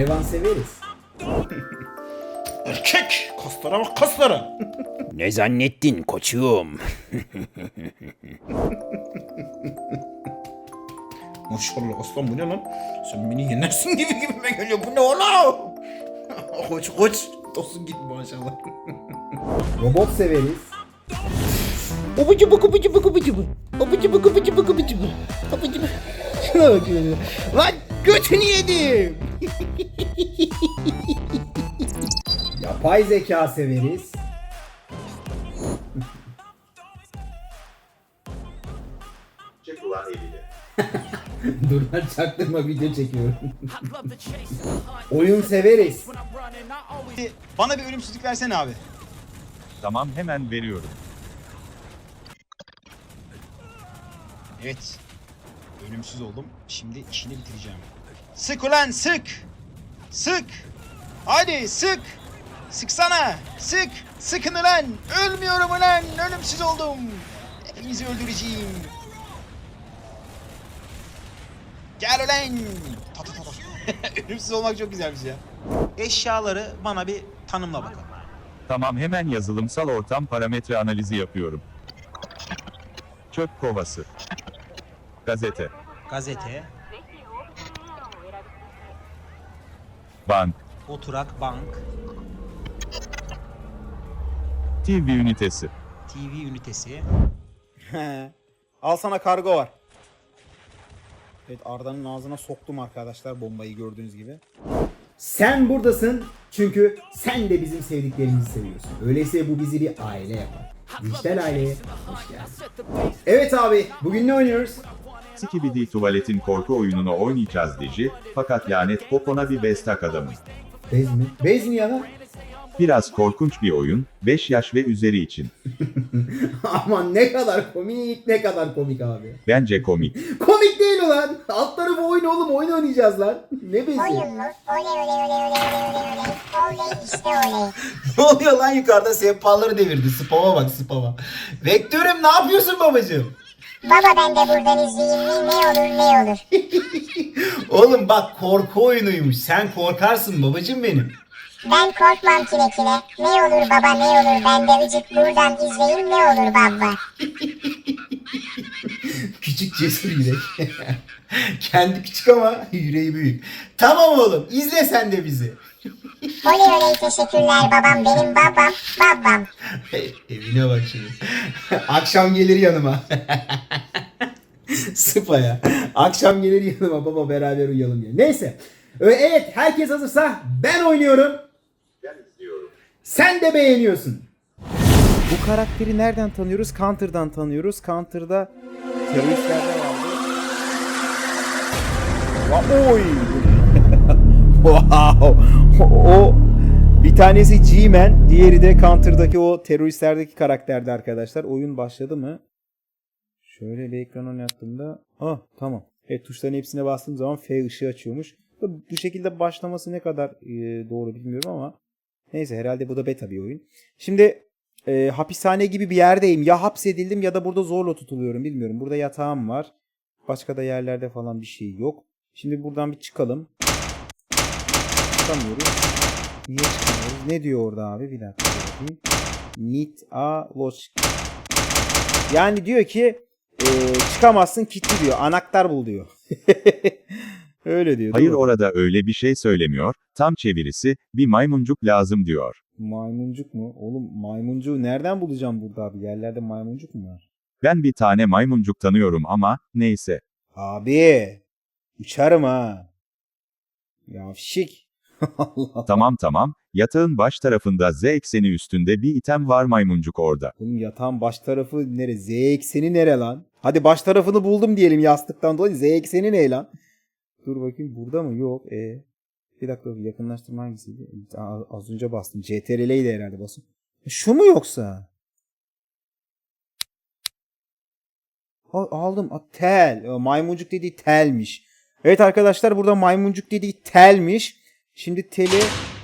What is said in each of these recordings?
Hayvan severiz. Erkek! Kaslara bak kaslara! Ne zannettin koçum? Maşallah aslan bu ne lan? Sen beni yenersin gibi gibime geliyor. Bu ne oğlum? koç koç. Tosun git maşallah. Robot severiz. Obucu bu kubucu bu kubucu bu. Obucu bu kubucu bu kubucu bu. Obucu bu. Şuna bak şuna. Lan götünü yedim. Yapay zeka severiz. Çek ulan elini. Dur lan çaktırma video çekiyorum. Oyun severiz. Bana bir ölümsüzlük versene abi. Tamam hemen veriyorum. Evet. Ölümsüz oldum. Şimdi işini bitireceğim. Sık ulan sık. Sık. Hadi sık. Sıksana. Sık. Sıkın ulan. Ölmüyorum ulan. Ölümsüz oldum. Hepinizi öldüreceğim. Gel ulan. Ta ta ta ta. Ölümsüz olmak çok güzelmiş ya. Eşyaları bana bir tanımla bakalım. Tamam hemen yazılımsal ortam parametre analizi yapıyorum. Çöp kovası. Gazete. Gazete, Bank. oturak, bank, TV ünitesi. TV ünitesi. Al sana kargo var. Evet Arda'nın ağzına soktum arkadaşlar bombayı gördüğünüz gibi. Sen buradasın çünkü sen de bizim sevdiklerimizi seviyorsun. Öyleyse bu bizi bir aile yapar. Dijital aileye hoş geldin. Evet abi bugün ne oynuyoruz? Skibidi tuvaletin korku oyununu oynayacağız Dici, fakat lanet popona bir bestak adamı. Bez mi? Bez mi ya lan? Biraz korkunç bir oyun, 5 yaş ve üzeri için. Aman ne kadar komik ne kadar komik abi. Bence komik. Komik değil ulan. Alt tarafı oyun oğlum oyun oynayacağız lan. Ne bezi? Oyun mu? Oley oley oley oley oley oley oley. Oley işte oley. ne oluyor lan yukarıda sehpaları devirdi. Spama bak spama. Vektörüm ne yapıyorsun babacığım? Baba ben de buradan izleyeyim mi? Ne olur ne olur. Oğlum bak korku oyunuymuş. Sen korkarsın babacığım benim. Ben korkmam kile kile. Ne olur baba ne olur ben de vıcık buradan izleyeyim ne olur baba. Küçük cesur yürek. Kendi küçük ama yüreği büyük. Tamam oğlum izle sen de bizi. Oley oley teşekkürler babam benim babam babam. Evine bak şimdi. Akşam gelir yanıma. Sıpa ya. Akşam gelir yanıma baba beraber uyuyalım ya. Neyse. Evet herkes hazırsa ben oynuyorum. Ben izliyorum. Sen de beğeniyorsun. Bu karakteri nereden tanıyoruz? Counter'dan tanıyoruz. Counter'da teröristler de vardı. Va- Oy! wow! O bir tanesi G-Man, diğeri de Counter'daki o teröristlerdeki karakterdi arkadaşlar. Oyun başladı mı? Şöyle bir ekran oynattığımda... Ah tamam. Evet tuşların hepsine bastığım zaman F ışığı açıyormuş. Bu şekilde başlaması ne kadar e, doğru bilmiyorum ama neyse herhalde bu da beta bir oyun. Şimdi e, hapishane gibi bir yerdeyim. Ya hapsedildim ya da burada zorla tutuluyorum bilmiyorum. Burada yatağım var. Başka da yerlerde falan bir şey yok. Şimdi buradan bir çıkalım. Çıkamıyoruz. Niye çıkamıyoruz? Ne diyor orada abi? Bir dakika bakayım. Need a lock. Yani diyor ki e, çıkamazsın kilitli diyor. Anahtar bul diyor. Öyle diyor. Hayır orada öyle bir şey söylemiyor, tam çevirisi, bir maymuncuk lazım diyor. Maymuncuk mu? Oğlum maymuncuğu nereden bulacağım burada abi? Yerlerde maymuncuk mu var? Ben bir tane maymuncuk tanıyorum ama, neyse. Abi uçarım ha. Yavşik. Tamam tamam, yatağın baş tarafında Z ekseni üstünde bir item var maymuncuk orada. Oğlum yatağın baş tarafı nere? Z ekseni nere lan? Hadi baş tarafını buldum diyelim yastıktan dolayı. Z ekseni ne lan? Dur bakayım burada mı? Yok. E. Bir dakika yakınlaştırma hangisiydi? Az önce bastım. CTRL'ydi herhalde basın. Şu mu yoksa? Ha, aldım. Tel. E, Maymuncuk dediği telmiş. Evet arkadaşlar burada maymuncuk dediği telmiş. Şimdi teli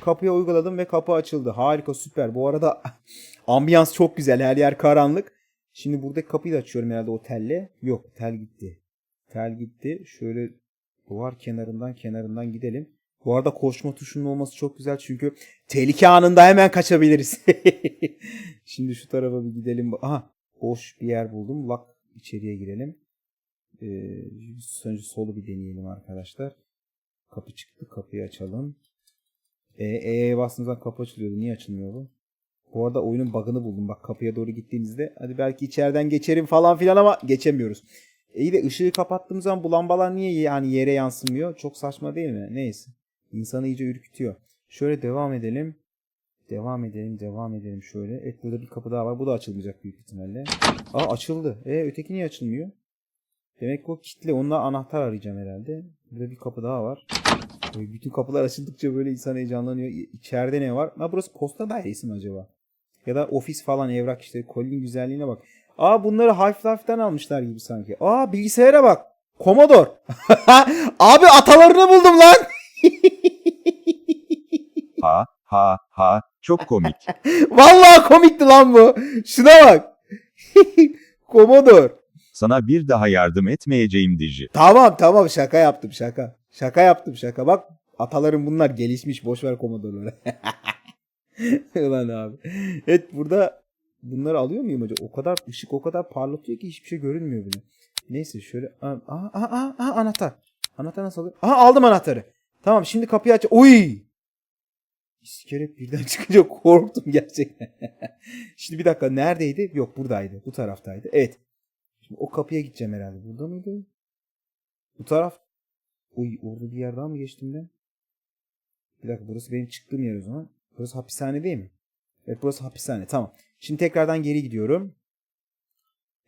kapıya uyguladım ve kapı açıldı. Harika süper. Bu arada ambiyans çok güzel. Her yer karanlık. Şimdi buradaki kapıyı da açıyorum herhalde o telle. Yok tel gitti. Tel gitti. Şöyle duvar kenarından kenarından gidelim. Bu arada koşma tuşunun olması çok güzel çünkü tehlike anında hemen kaçabiliriz. Şimdi şu tarafa bir gidelim. Aha boş bir yer buldum. Lak içeriye girelim. Ee, önce solu bir deneyelim arkadaşlar. Kapı çıktı. Kapıyı açalım. E, E'ye bastığımızda kapı açılıyordu. Niye açılmıyor bu? Bu arada oyunun bug'ını buldum. Bak kapıya doğru gittiğimizde hadi belki içeriden geçerim falan filan ama geçemiyoruz. İyi de ışığı kapattığımız zaman bu lambalar niye yani yere yansımıyor? Çok saçma değil mi? Neyse. İnsanı iyice ürkütüyor. Şöyle devam edelim. Devam edelim, devam edelim şöyle. Evet burada bir kapı daha var. Bu da açılmayacak büyük ihtimalle. Aa açıldı. E öteki niye açılmıyor? Demek ki o kilitli. Onunla anahtar arayacağım herhalde. Burada bir kapı daha var. Böyle bütün kapılar açıldıkça böyle insan heyecanlanıyor. İçeride ne var? Ha burası posta dairesi mi acaba? Ya da ofis falan evrak işte. Kolinin güzelliğine bak. Aa bunları Half-Life'den almışlar gibi sanki. Aa bilgisayara bak. Commodore. Abi atalarını buldum lan. Ha ha ha çok komik. Vallahi komikti lan bu. Şuna bak. Commodore. Sana bir daha yardım etmeyeceğim Diji. Tamam tamam şaka yaptım şaka. Şaka yaptım şaka. Bak atalarım bunlar gelişmiş. Boş ver Commodore'ları. Ulan abi. Evet burada bunları alıyor muyum acaba? O kadar ışık o kadar parlatıyor ki hiçbir şey görünmüyor bile. Neyse şöyle. Aa, aa, aa, aa, anahtar. Anahtar nasıl alıyor? Aha aldım anahtarı. Tamam şimdi kapıyı aç. Uy! İskelet birden çıkınca korktum gerçekten. şimdi bir dakika neredeydi? Yok buradaydı. Bu taraftaydı. Evet. Şimdi o kapıya gideceğim herhalde. Burada mıydı? Bu taraf. Uy orada bir yer daha mı geçtim ben? Bir dakika burası benim çıktığım yer o zaman. Burası hapishane değil mi? Evet burası hapishane. Tamam. Şimdi tekrardan geri gidiyorum.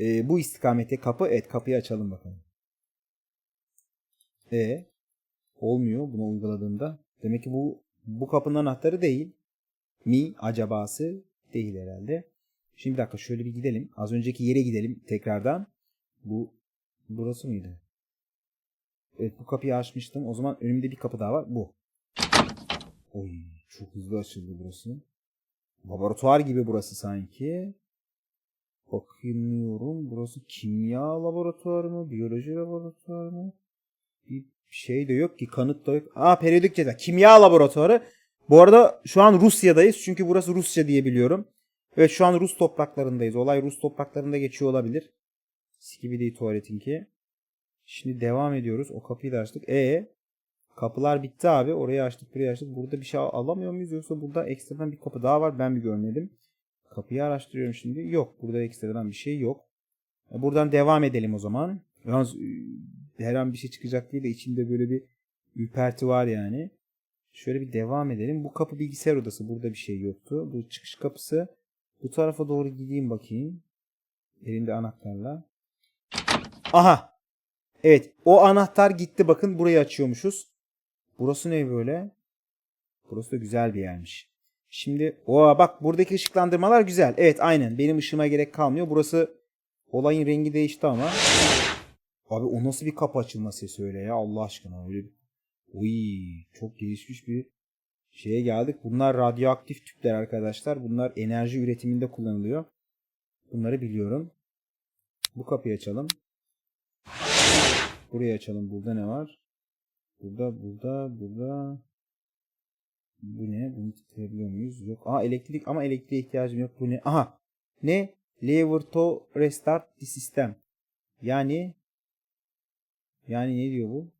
Ee, bu istikamette kapı. Evet kapıyı açalım bakalım. E olmuyor bunu uyguladığımda. Demek ki bu bu kapının anahtarı değil. Mi acabası değil herhalde. Şimdi bir dakika şöyle bir gidelim. Az önceki yere gidelim tekrardan. Bu burası mıydı? Evet bu kapıyı açmıştım. O zaman önümde bir kapı daha var. Bu. Oy çok hızlı açıldı burası. Laboratuvar gibi burası sanki. Bakmıyorum. Burası kimya laboratuvarı mı? Biyoloji laboratuvarı mı? Bir şey de yok ki. Kanıt da yok. Aa periyodik ceza. Kimya laboratuvarı. Bu arada şu an Rusya'dayız. Çünkü burası Rusça diye biliyorum. Evet şu an Rus topraklarındayız. Olay Rus topraklarında geçiyor olabilir. Skibidi tuvaletinki. Şimdi devam ediyoruz. O kapıyı da açtık. E kapılar bitti abi. Orayı açtık, burayı açtık. Burada bir şey al- alamıyor muyuz yoksa burada ekstradan bir kapı daha var. Ben mi görmedim? Kapıyı araştırıyorum şimdi. Yok. Burada ekstradan bir şey yok. E, Buradan devam edelim o zaman. Yalnız e, her an bir şey çıkacak değil de içimde böyle bir ürperti var yani. Şöyle bir devam edelim. Bu kapı bilgisayar odası. Burada bir şey yoktu. Bu çıkış kapısı. Bu tarafa doğru gideyim bakayım. Elimde anahtarla. Aha. Evet. O anahtar gitti. Bakın burayı açıyormuşuz. Burası ne böyle? Burası da güzel bir yermiş. Şimdi o bak buradaki ışıklandırmalar güzel. Evet aynen. Benim ışığıma gerek kalmıyor. Burası olayın rengi değişti ama. Abi o nasıl bir kapı açılma sesi öyle ya Allah aşkına. Öyle bir... Uy, çok gelişmiş bir şeye geldik. Bunlar radyoaktif tüpler arkadaşlar. Bunlar enerji üretiminde kullanılıyor. Bunları biliyorum. Bu kapıyı açalım. Burayı açalım. Burada ne var? Burada, burada, burada. Bu ne? Bunu tıklayabiliyor muyuz? Yok. Aa elektrik ama elektriğe ihtiyacım yok. Bu ne? Aha. Ne? Lever to restart the system. Yani yani ne diyor bu?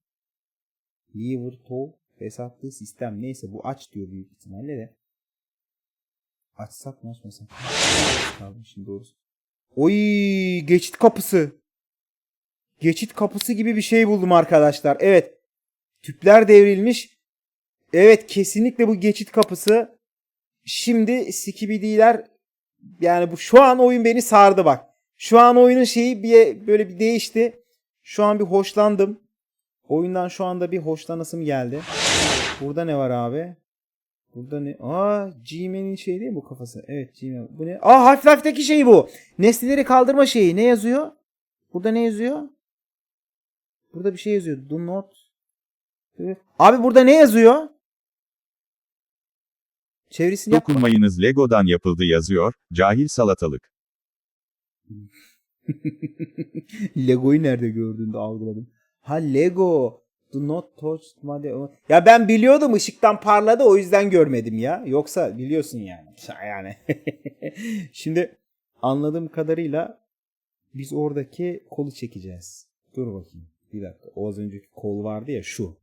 Lever to restart the system. Neyse bu aç diyor büyük ihtimalle de. Açsak mı açmasak? mı? Kaldı şimdi doğrusu. Oy geçit kapısı. Geçit kapısı gibi bir şey buldum arkadaşlar. Evet. Tüpler devrilmiş. Evet kesinlikle bu geçit kapısı. Şimdi Skibidi'ler yani bu şu an oyun beni sardı bak. Şu an oyunun şeyi bir böyle bir değişti. Şu an bir hoşlandım. Oyundan şu anda bir hoşlanasım geldi. Burada ne var abi? Burada ne? Aa G-Man'in şey değil mi bu kafası? Evet G-Man. Bu ne? Aa Half-Life'deki şey bu. Nesneleri kaldırma şeyi. Ne yazıyor? Burada ne yazıyor? Burada bir şey yazıyor. Do not. Abi burada ne yazıyor? Çevirisini yap. Dokunmayınız Lego'dan yapıldı yazıyor, cahil salatalık. Lego'yu nerede gördüğünde algıladım. Ha Lego. Do not touch my Ya ben biliyordum ışıktan parladı o yüzden görmedim ya. Yoksa biliyorsun yani. Yani. Şimdi anladığım kadarıyla biz oradaki kolu çekeceğiz. Dur bakayım. Bir dakika. O az önceki kol vardı ya şu.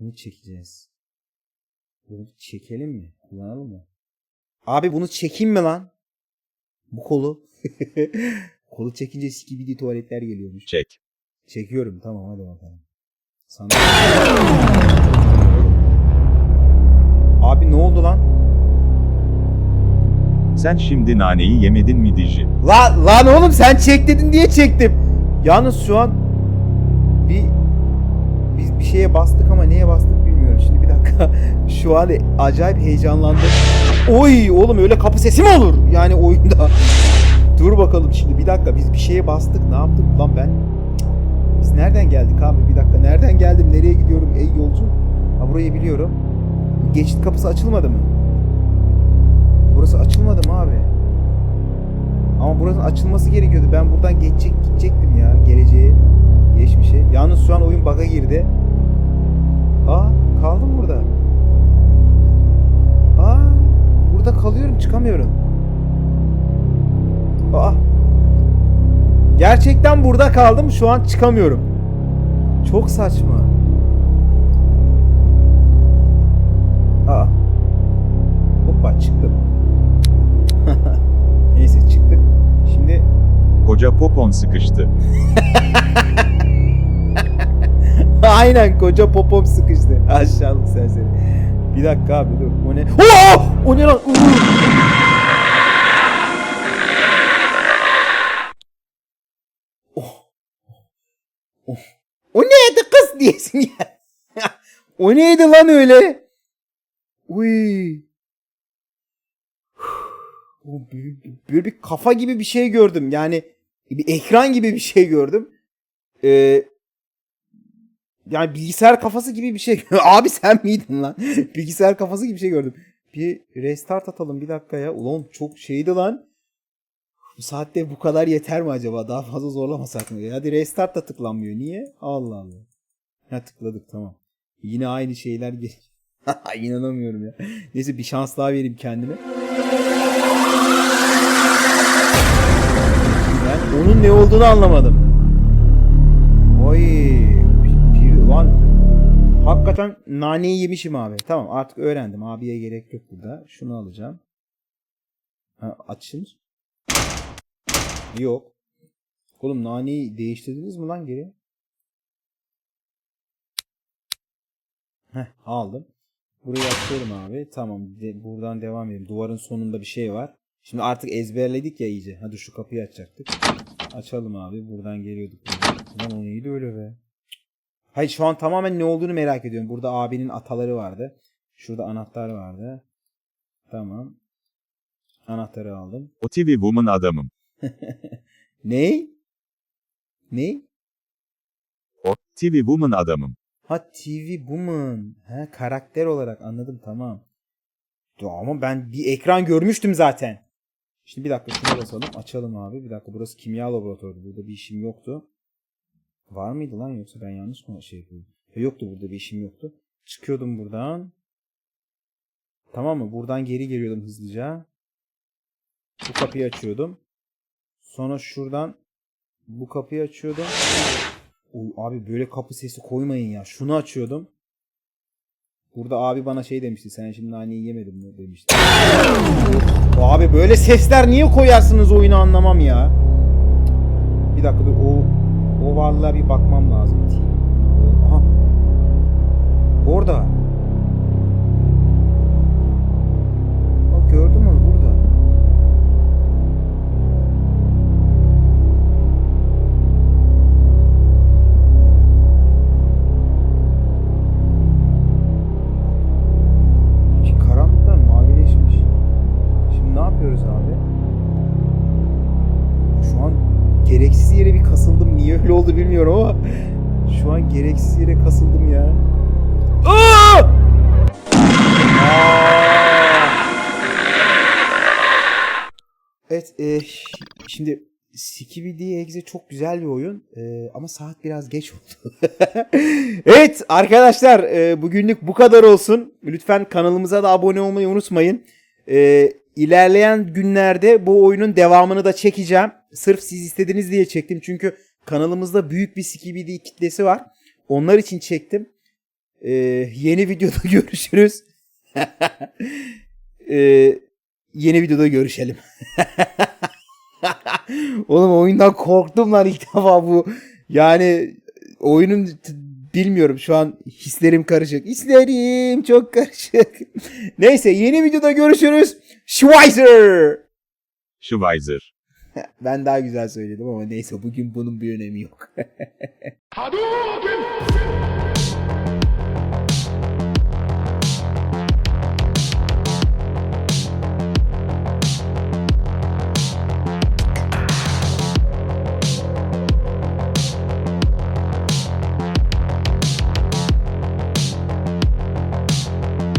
Bunu çekeceğiz. Bunu çekelim mi? Kullanalım mı? Abi bunu çekeyim mi lan? Bu kolu. kolu çekince skibidi tuvaletler geliyormuş. Çek. Çekiyorum tamam hadi bakalım. Sana... Abi ne oldu lan? Sen şimdi naneyi yemedin mi Diji? Lan lan oğlum sen çek dedin diye çektim. Yalnız şu an bir biz bir şeye bastık ama neye bastık bilmiyorum. Şimdi bir dakika. Şu an acayip heyecanlandım. Oy oğlum öyle kapı sesi mi olur? Yani oyunda. Dur bakalım şimdi bir dakika biz bir şeye bastık. Ne yaptık lan ben? Nereden geldik abi? Bir dakika nereden geldim? Nereye gidiyorum ey yolcu? Ha burayı biliyorum. Geçit kapısı açılmadı mı? Burası açılmadı mı abi? Ama buranın açılması gerekiyordu. Ben buradan geçecek gidecektim ya geleceğe, geçmişe. Yalnız şu an oyun bug'a girdi. Aa, kaldım burada. Aa, burada kalıyorum, çıkamıyorum. Aa. Gerçekten burada kaldım. Şu an çıkamıyorum. Çok saçma. Aa. Hoppa çıktım. Neyse çıktık. Şimdi Koca popon sıkıştı. aynen koca popom sıkıştı. Aşağılık serseri. Bir dakika abi dur. O ne? Oo! O ne lan? Oh. Oh. O neydi kız diyesin ya. o neydi lan öyle? Uy. Böyle bir kafa gibi bir şey gördüm. Yani bir ekran gibi bir şey gördüm. Ee, yani bilgisayar kafası gibi bir şey. Abi sen miydin lan? bilgisayar kafası gibi bir şey gördüm. Bir restart atalım bir dakika ya. Ulan çok şeydi lan. Bu saatte bu kadar yeter mi acaba? Daha fazla zorlamasak mı? Hadi restart da tıklanmıyor. Niye? Allah Allah. Ha tıkladık tamam. Yine aynı şeyler gel. İnanamıyorum ya. Neyse bir şans daha vereyim kendime. Ben onun ne olduğunu anlamadım. Oy. Bir, bir- lan. Hakikaten naneyi yemişim abi. Tamam artık öğrendim. Abiye gerek yok burada. Şunu alacağım. Ha, açın. Yok. Oğlum naneyi değiştirdiniz mi lan geri? Heh aldım. Burayı açıyorum abi. Tamam. de- buradan devam edelim. Duvarın sonunda bir şey var. Şimdi artık ezberledik ya iyice. Hadi şu kapıyı açacaktık. Açalım abi. Buradan geliyorduk. Lan o neydi öyle be? Hayır şu an tamamen ne olduğunu merak ediyorum. Burada abinin ataları vardı. Şurada anahtar vardı. Tamam. Anahtarı aldım. O TV Woman adamım. Ne? Ne? O TV Woman adamım. Ha TV Woman. Ha karakter olarak anladım tamam. Ya ama ben bir ekran görmüştüm zaten. Şimdi bir dakika şuna basalım. Açalım abi. Bir dakika burası kimya laboratuvarı. Burada bir işim yoktu. Var mıydı lan yoksa ben yanlış mı şey yapıyorum? Ya yoktu burada bir işim yoktu. Çıkıyordum buradan. Tamam mı? Buradan geri geliyordum hızlıca. Bu kapıyı açıyordum. Sonra şuradan bu kapıyı açıyordum. Oy, abi böyle kapı sesi koymayın ya. Şunu açıyordum. Burada abi bana şey demişti. Sen şimdi naneyi yemedin mi demişti. abi böyle sesler niye koyarsınız oyunu anlamam ya. Bir dakika dur. O, o varlığa bir bakmam lazım. Aha. Orada. Niye öyle oldu bilmiyorum ama şu an gereksiz yere kasıldım ya. Aa! Evet, e, şimdi Skibidi Eggs'e çok güzel bir oyun Ee, ama saat biraz geç oldu. evet arkadaşlar e, bugünlük bu kadar olsun. Lütfen kanalımıza da abone olmayı unutmayın. Ee, ilerleyen günlerde bu oyunun devamını da çekeceğim. Sırf siz istediniz diye çektim çünkü kanalımızda büyük bir Skibidi kitlesi var. Onlar için çektim. Ee, yeni videoda görüşürüz. Ee, yeni videoda görüşelim. Oğlum oyundan korktum lan ilk defa bu. Yani oyunun bilmiyorum şu an hislerim karışık. Hislerim çok karışık. Neyse yeni videoda görüşürüz. Schweizer. Schweizer. Ben daha güzel söyledim ama neyse bugün bunun bir önemi yok. Hadouken!